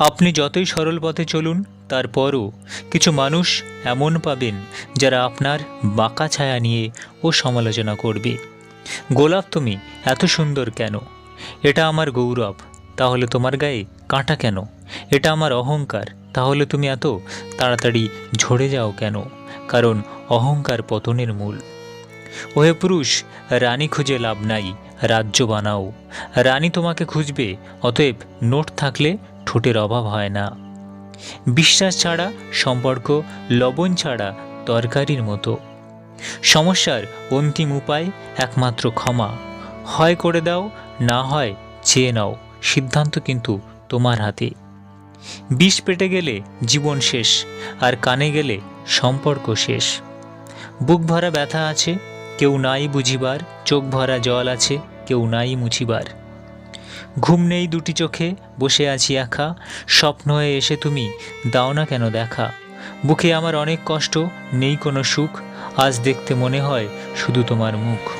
আপনি যতই সরল পথে চলুন, তারপরও কিছু মানুষ এমন পাবেন যারা আপনার বাঁকা ছায়া নিয়ে ও সমালোচনা করবে। গোলাপ তুমি এত সুন্দর কেন? এটা আমার গৌরব, তাহলে তোমার গায়ে কাঁটা কেন? এটা আমার অহংকার, তাহলে তুমি এত তাড়াতাড়ি ঝরে যাও কেন? কারণ অহংকার পতনের মূল। ওহে পুরুষ, রানী খুঁজে লাভ নাই, রাজ্য বানাও। রানী তোমাকে খুঁজবে, অতএব নোট থাকলে ঠোঁটের অভাব হয় না। বিশ্বাস ছাড়া, সম্পর্ক লবণ ছাড়া তরকারির মতো। সমস্যার অন্তিম উপায় একমাত্র ক্ষমা। হয় করে দাও, না হয় চেয়ে নাও। সিদ্ধান্ত কিন্তু তোমার হাতে। বিষ পেটে গেলে জীবন শেষ, আর কানে গেলে সম্পর্ক শেষ। বুক ভরা ব্যথা আছে, কেউ নাই বুঝিবার, চোখ ভরা জল আছে, কেউ নাই মুছিবার। ঘুম নেই দুটি চোখে, বসে আছি একা। স্বপ্ন হয়ে এসে তুমি, দাও না কেন দেখা? বুকে আমার অনেক কষ্ট, নেই কোনো সুখ। আজ দেখতে মনে হয় শুধু তোমার মুখ।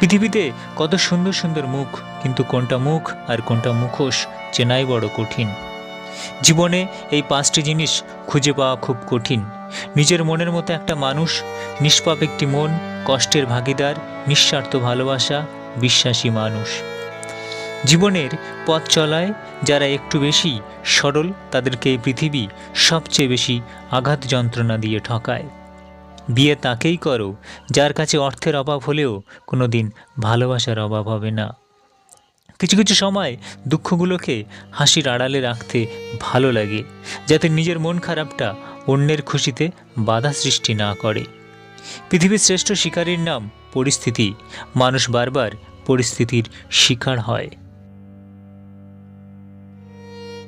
পৃথিবীতে কত সুন্দর সুন্দর মুখ, কিন্তু কোনটা মুখ আর কোনটা মুখোশ চেনাই বড় কঠিন। জীবনে এই পাঁচটি জিনিস খুঁজে পাওয়া খুব কঠিন। নিজের মনের মতো একটা মানুষ, নিষ্পাপ একটি মন, কষ্টের ভাগিদার, নিঃস্বার্থ ভালোবাসা, বিশ্বাসী মানুষ। জীবনের পথ চলায় যারা একটু বেশি সরল, তাদেরকে এই পৃথিবী সবচেয়ে বেশি আঘাত যন্ত্রণা দিয়ে ঠকায়। বিয়ে তাকেই করো, যার কাছে অর্থের অভাব হলেও কোনো দিন ভালোবাসার অভাব হবে না। কিছু কিছু সময় দুঃখগুলোকে হাসির আড়ালে রাখতে ভালো লাগে, যাতে নিজের মন খারাপটা অন্যের খুশিতে বাধা সৃষ্টি না করে। পৃথিবীর শ্রেষ্ঠ শিকারীর নাম পরিস্থিতি, মানুষ বারবার পরিস্থিতির শিকার হয়।